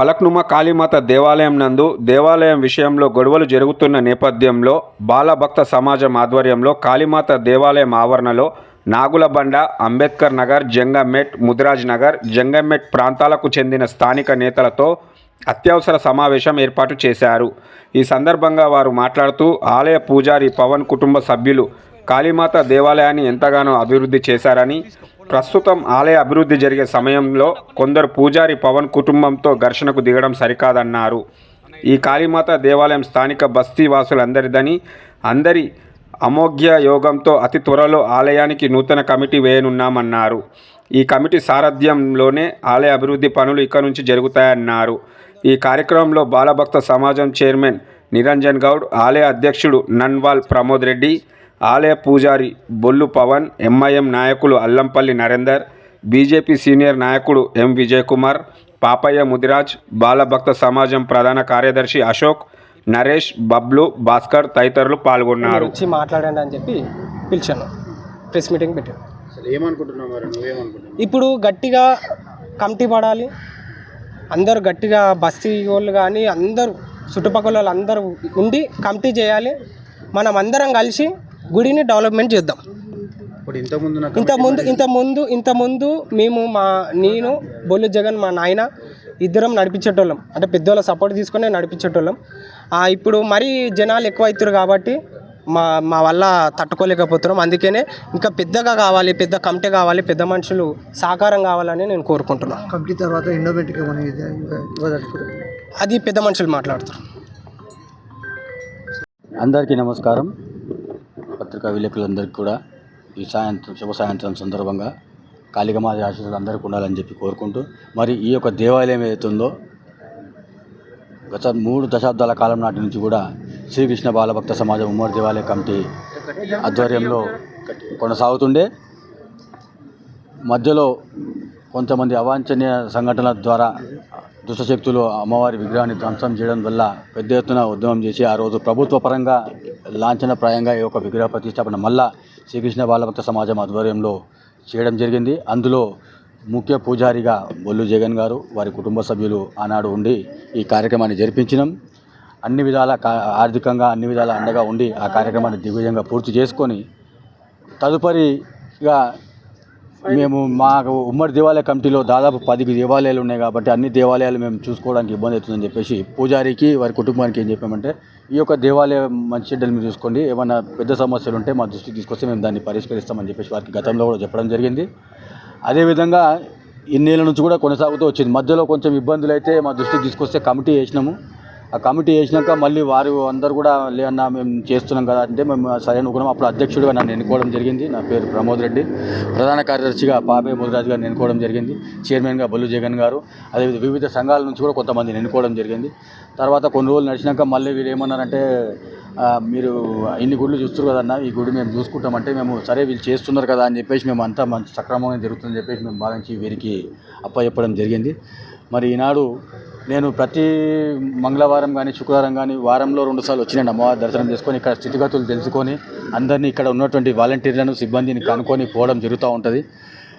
పలక్నుమ కాళీమాత దేవాలయం నందు దేవాలయం విషయంలో గొడవలు జరుగుతున్న నేపథ్యంలో బాలభక్త సమాజం ఆధ్వర్యంలో కాళీమాత దేవాలయం ఆవరణలో నాగులబండ అంబేద్కర్ నగర్ జంగమ్మేట్ ముదిరాజ్ నగర్ జంగమ్మేట్ ప్రాంతాలకు చెందిన స్థానిక నేతలతో అత్యవసర సమావేశం ఏర్పాటు చేశారు. ఈ సందర్భంగా వారు మాట్లాడుతూ ఆలయ పూజారి పవన్ కుటుంబ సభ్యులు కాళీమాత దేవాలయాన్ని ఎంతగానో అభివృద్ధి చేశారని ప్రస్తుతం ఆలయ అభివృద్ధి జరిగే సమయంలో కొందరు పూజారి పవన్ కుటుంబంతో ఘర్షణకు దిగడం సరికాదన్నారు. ఈ కాళీమాత దేవాలయం స్థానిక బస్తీ వాసులందరిదని అందరి అమోఘ్య యోగంతో అతి త్వరలో ఆలయానికి నూతన కమిటీ వేయనున్నామన్నారు. ఈ కమిటీ సారథ్యంలోనే ఆలయ అభివృద్ధి పనులు ఇక నుంచి జరుగుతాయన్నారు. ఈ కార్యక్రమంలో బాలభక్త సమాజం చైర్మన్ నిరంజన్ గౌడ్ ఆలయ అధ్యక్షుడు నన్వాల్ ప్రమోద్ రెడ్డి ఆలయ పూజారి బొల్లు పవన్ ఎంఐఎం నాయకులు అల్లంపల్లి నరేందర్ బీజేపీ సీనియర్ నాయకుడు ఎం విజయ్ కుమార్ పాపయ్య ముదిరాజ్ బాలభక్త సమాజం ప్రధాన కార్యదర్శి అశోక్ నరేష్ బబ్లు భాస్కర్ తదితరులు పాల్గొన్నారు. వచ్చి మాట్లాడండి అని చెప్పి పిలిచాను. ప్రెస్ మీటింగ్ పెట్టాను ఇప్పుడు గట్టిగా కమిటీ పడాలి. అందరూ గట్టిగా బస్తీ వాళ్ళు కానీ అందరూ చుట్టుపక్కల వాళ్ళు అందరూ ఉండి కమిటీ చేయాలి. మనం అందరం కలిసి గుడిని డెవలప్మెంట్ చేద్దాం. ఇంత ముందు ఇంత ముందు ఇంత ముందు మేము మా నేను బొల్లు జగన్ మా నాయన ఇద్దరం నడిపించేటోళ్ళం. అంటే పెద్దోళ్ళ సపోర్ట్ తీసుకొని నడిపించేటోళ్ళం. ఆ, ఇప్పుడు మరీ జనాలు ఎక్కువ అవుతారు కాబట్టి మా మా వల్ల తట్టుకోలేకపోతున్నాం. అందుకనే ఇంకా పెద్దగా కావాలి పెద్ద కమిటీ కావాలి పెద్ద మనుషులు సహకారం కావాలని నేను కోరుకుంటున్నాను. కమిటీ తర్వాత అది పెద్ద మనుషులు మాట్లాడుతారు అందరికీ నమస్కారం. పత్రికా విలేకరులందరికీ కూడా ఈ సాయంత్రం శుభ సాయంత్రం సందర్భంగా కాళికమాత ఆశీస్సులు అందరికీ ఉండాలని చెప్పి కోరుకుంటూ మరి ఈ యొక్క దేవాలయం ఏదైతుందో గత మూడు దశాబ్దాల కాలం నాటి నుంచి కూడా శ్రీకృష్ణ బాలభక్త సమాజం ఉమ్మడి దేవాలయ కమిటీ ఆధ్వర్యంలో కొనసాగుతుండే. మధ్యలో కొంతమంది అవాంఛనీయ సంఘటనల ద్వారా దుష్టశక్తులు అమ్మవారి విగ్రహాన్ని ధ్వంసం చేయడం వల్ల పెద్ద ఎత్తున ఉద్యమం చేసి ఆ రోజు ప్రభుత్వ పరంగా లాంఛనప్రాయంగా ఈ యొక్క విగ్రహ ప్రతిష్టాపన మళ్ళా శ్రీకృష్ణ బాలభక్త సమాజం ఆధ్వర్యంలో చేయడం జరిగింది. అందులో ముఖ్య పూజారిగా బొల్లు జగన్ గారు వారి కుటుంబ సభ్యులు ఆనాడు ఉండి ఈ కార్యక్రమాన్ని జరిపించినాం. అన్ని విధాల కా- ఆర్థికంగా అన్ని విధాల అండగా ఉండి ఆ కార్యక్రమాన్ని దిగ్విజయంగా పూర్తి చేసుకొని తదుపరిగా మేము మాకు ఉమ్మడి దేవాలయ కమిటీలో దాదాపు పది దేవాలయాలు ఉన్నాయి కాబట్టి అన్ని దేవాలయాలు మేము చూసుకోవడానికి ఇబ్బంది అవుతుందని చెప్పేసి పూజారికి వారి కుటుంబానికి ఏం చెప్పామంటే ఈ యొక్క దేవాలయం మంచి చెడ్డలు మీరు చూసుకోండి ఏమైనా పెద్ద సమస్యలు ఉంటే మా దృష్టికి తీసుకొస్తే మేము దాన్ని పరిష్కరిస్తామని చెప్పేసి వారికి గతంలో కూడా చెప్పడం జరిగింది. అదేవిధంగా ఇన్నేళ్ళ నుంచి కూడా కొనసాగుతూ వచ్చింది. మధ్యలో కొంచెం ఇబ్బందులు అయితే మా దృష్టికి తీసుకొస్తే కమిటీ వేసినాము. ఆ కమిటీ వేసినాక మళ్ళీ వారు అందరూ కూడా లేదన్నా మేము చేస్తున్నాం కదా అంటే మేము సరే అనుకున్నాం అప్పుడు అధ్యక్షుడిగా నన్ను ఎన్నుకోవడం జరిగింది. నా పేరు ప్రమోద్ రెడ్డి. ప్రధాన కార్యదర్శిగా పాపే ముదిరాజు గారిని ఎన్నుకోవడం జరిగింది. చైర్మన్గా బొల్లు జగన్ గారు. అదే వివిధ సంఘాల నుంచి కూడా కొంతమందిని ఎన్నుకోవడం జరిగింది. తర్వాత కొన్ని రోజులు నడిచినాక మళ్ళీ వీరు ఏమన్నారంటే మీరు ఇన్ని గుళ్ళు చూస్తారు కదన్న ఈ గుడి మేము చూసుకుంటామంటే మేము సరే వీళ్ళు చేస్తున్నారు కదా అని చెప్పేసి మేము అంతా మంచి సక్రమంగా జరుగుతుందని చెప్పేసి మేము భావించి వీరికి అప్పచెప్పడం జరిగింది. మరి ఈనాడు నేను ప్రతి మంగళవారం కానీ శుక్రవారం కానీ వారంలో రెండుసార్లు వచ్చినాను అమ్మవారి దర్శనం చేసుకొని ఇక్కడ స్థితిగతులు తెలుసుకొని అందరినీ ఇక్కడ ఉన్నటువంటి వాలంటీర్లను సిబ్బందిని కనుక్కొని పోవడం జరుగుతూ ఉంటుంది.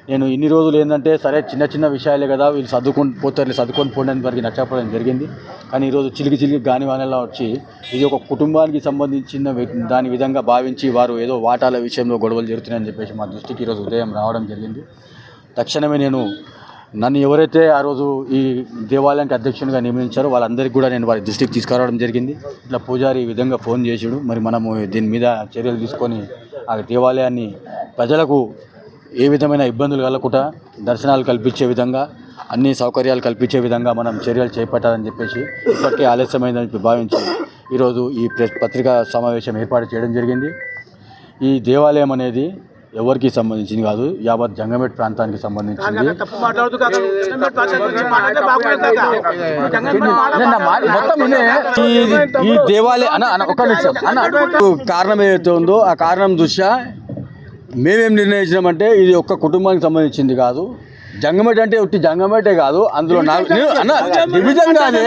నేను ఇన్ని రోజులు ఏంటంటే సరే చిన్న చిన్న విషయాలే కదా వీళ్ళు సర్దుకొని పోతారు సర్దుకొని పోవడానికి వారికి నచ్చకపోవడం జరిగింది. కానీ ఈరోజు చిలికి చిలికి గానివానలా వచ్చి ఇది ఒక కుటుంబానికి సంబంధించిన దాని విధంగా భావించి వారు ఏదో వాటాల విషయంలో గొడవలు జరుగుతున్నాయని చెప్పేసి మా దృష్టికి ఈరోజు ఉదయం రావడం జరిగింది. తక్షణమే నేను నన్ను ఎవరైతే ఆ రోజు ఈ దేవాలయానికి అధ్యక్షునిగా నియమించారో వాళ్ళందరికీ కూడా నేను వారి దృష్టికి తీసుకురావడం జరిగింది. ఇట్లా పూజారి ఈ విధంగా ఫోన్ చేసాడు మరి మనము దీని మీద చర్యలు తీసుకొని ఆ దేవాలయాన్ని ప్రజలకు ఏ విధమైన ఇబ్బందులు కలగకుండా దర్శనాలు కల్పించే విధంగా అన్ని సౌకర్యాలు కల్పించే విధంగా మనం చర్యలు చేపట్టాలని చెప్పేసి ఇప్పటికే ఆలస్యమైందని చెప్పి భావించి ఈరోజు ఈ ప్రెస్ పత్రికా సమావేశం ఏర్పాటు చేయడం జరిగింది. ఈ దేవాలయం అనేది ఎవరికి సంబంధించింది కాదు యావత్ జంగమెట్ ప్రాంతానికి సంబంధించింది. ఈ- దేవాలయం అన్న ఒక్క నిమిషం. అన్న కారణం ఏదైతే ఉందో ఆ కారణం దృష్ట్యా మేమేం నిర్ణయించినామంటే ఇది ఒక్క కుటుంబానికి సంబంధించింది కాదు. జంగమేట అంటే ఒట్టి జంగమేటే కాదు. అందులో నా- నేను- అన్న డివిజన్ కాదే.